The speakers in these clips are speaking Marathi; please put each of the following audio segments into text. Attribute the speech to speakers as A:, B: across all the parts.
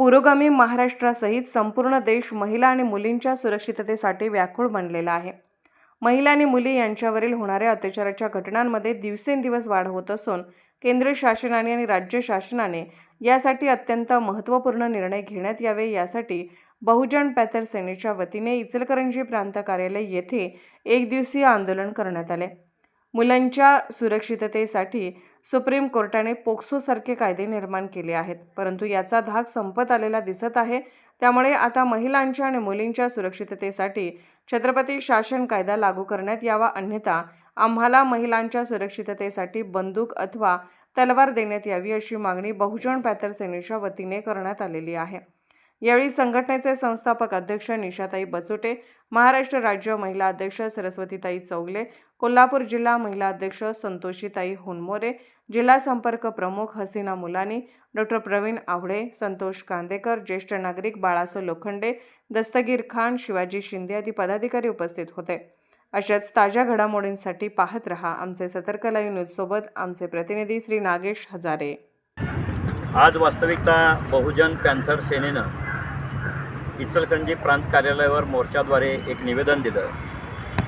A: पुरोगामी महाराष्ट्रासहित संपूर्ण देश महिला आणि मुलींच्या सुरक्षिततेसाठी व्याकुळ बनलेला आहे. महिला आणि मुली यांच्यावरील होणाऱ्या अत्याचाराच्या घटनांमध्ये दिवसेंदिवस वाढ होत असून केंद्र शासनाने आणि राज्य शासनाने यासाठी अत्यंत महत्त्वपूर्ण निर्णय घेण्यात यावे यासाठी बहुजन पॅथर सेनेच्या वतीने इचलकरंजी प्रांत कार्यालय येथे एक दिवसीय आंदोलन करण्यात आले. मुलांच्या सुरक्षिततेसाठी सुप्रीम कोर्टाने पोक्सोसारखे कायदे निर्माण केले आहेत. परंतु याचा धाक संपत आलेला दिसत आहे. त्यामुळे आता महिलांच्या आणि मुलींच्या सुरक्षिततेसाठी छत्रपती शासन कायदा लागू करण्यात यावा अन्यथा आम्हाला महिलांच्या सुरक्षिततेसाठी बंदूक अथवा तलवार देण्यात यावी अशी मागणी बहुजन पॅथर सेनेच्या वतीने करण्यात आलेली आहे. यावेळी संघटनेचे संस्थापक अध्यक्ष निशाताई बचोटे महाराष्ट्र राज्य महिला अध्यक्ष सरस्वतीताई चौगले कोल्हापूर जिल्हा महिला अध्यक्ष संतोषीताई होनमोरे जिल्हा संपर्क प्रमुख हसीना मुलानी डॉक्टर प्रवीण आवडे संतोष कांदेकर ज्येष्ठ नागरिक बाळासो लोखंडे दस्तगीर खान शिवाजी शिंदे आदी पदाधिकारी उपस्थित होते. अशाच ताज्या घडामोडींसाठी पाहत रहा आमचे सतर्क लाईव्ह न्यूजसोबत आमचे प्रतिनिधी श्री नागेश हजारे.
B: आज वास्तविकता बहुजन पॅन्थर सेनेनं इचलकरंजी प्रांत कार्यालयावर मोर्चाद्वारे एक निवेदन दिलं.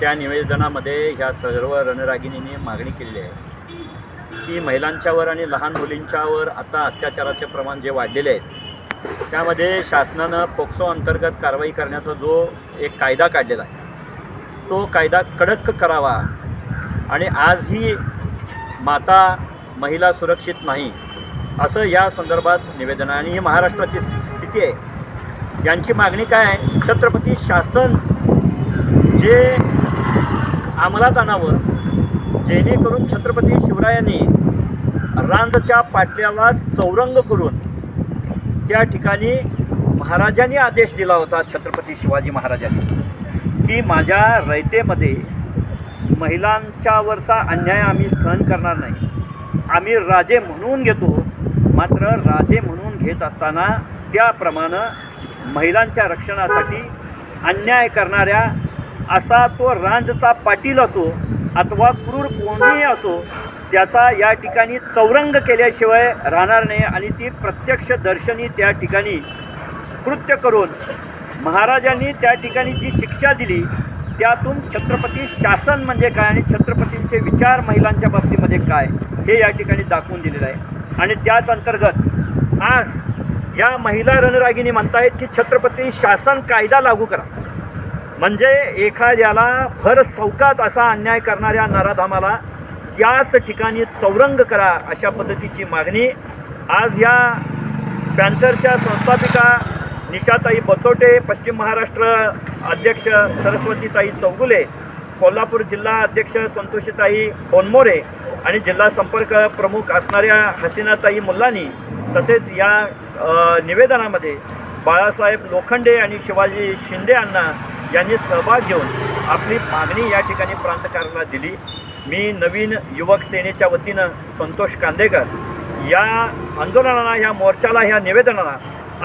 B: त्या निवेदनामध्ये ह्या सर्व रणरागिणींनी मागणी केलेली आहे. की महिलांच्यावर आणि लहान मुलींच्यावर आता अत्याचाराचे प्रमाण जे वाढलेले आहेत त्यामध्ये शासनानं पोक्सो अंतर्गत कारवाई करण्याचा जो एक कायदा काढलेला आहे तो कायदा कडक करावा आणि आजही माता महिला सुरक्षित नाही असं या संदर्भात निवेदन आहे आणि ही महाराष्ट्राची स्थिती आहे. यांची मागणी काय आहे? छत्रपती शासन जे अंमलात आणावं जेणेकरून छत्रपती शिवरायांनी रांदच्या पाटल्याला चौरंग करून त्या ठिकाणी महाराजांनी आदेश दिला होता छत्रपती शिवाजी महाराजांनी की माझ्या रयतेमध्ये महिलांच्यावरचा अन्याय आम्ही सहन करणार नाही. आम्ही राजे म्हणून घेतो मात्र राजे म्हणून घेत असताना त्याप्रमाणे महिलांच्या रक्षणासाठी अन्याय करणाऱ्या असा तो रांजचा पाटील असो अथवा क्रूर कोणीही असो त्याचा या ठिकाणी चौरंग केल्याशिवाय राहणार नाही आणि ती प्रत्यक्ष दर्शनी त्या ठिकाणी कृत्य करून महाराजांनी त्या ठिकाणी जी शिक्षा दिली त्यातून छत्रपती शासन म्हणजे काय आणि छत्रपतींचे विचार महिलांच्या बाबतीमध्ये काय हे या ठिकाणी दाखवून दिलेलं आहे. आणि त्याच अंतर्गत आज या महिला रणरागिनी म्हणतायत की छत्रपती शासन कायदा लागू करा. म्हणजे एखाद्याला भर चौकात असा अन्याय करणाऱ्या नराधामाला त्याच ठिकाणी चौरंग करा अशा पद्धतीची मागणी. आज या पॅन्थरच्या संस्थापिका निशाताई बचोटे पश्चिम महाराष्ट्र अध्यक्ष सरस्वतीताई चौगुले कोल्हापूर जिल्हा अध्यक्ष संतोषीताई होनमोरे आणि जिल्हा संपर्क प्रमुख असणाऱ्या हसीनाताई मुल्लानी तसेच या निवेदनामध्ये बाळासाहेब लोखंडे आणि शिवाजी शिंदे यांना यांनी सहभाग घेऊन आपली मागणी या ठिकाणी प्रांतकाराला दिली. मी नवीन युवक सेनेच्या वतीनं संतोष कांदेकर या आंदोलनाला ह्या मोर्चाला ह्या निवेदनाला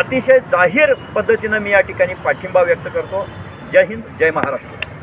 B: अतिशय जाहीर पद्धतीनं मी या ठिकाणी पाठिंबा व्यक्त करतो. जय हिंद जय महाराष्ट्र.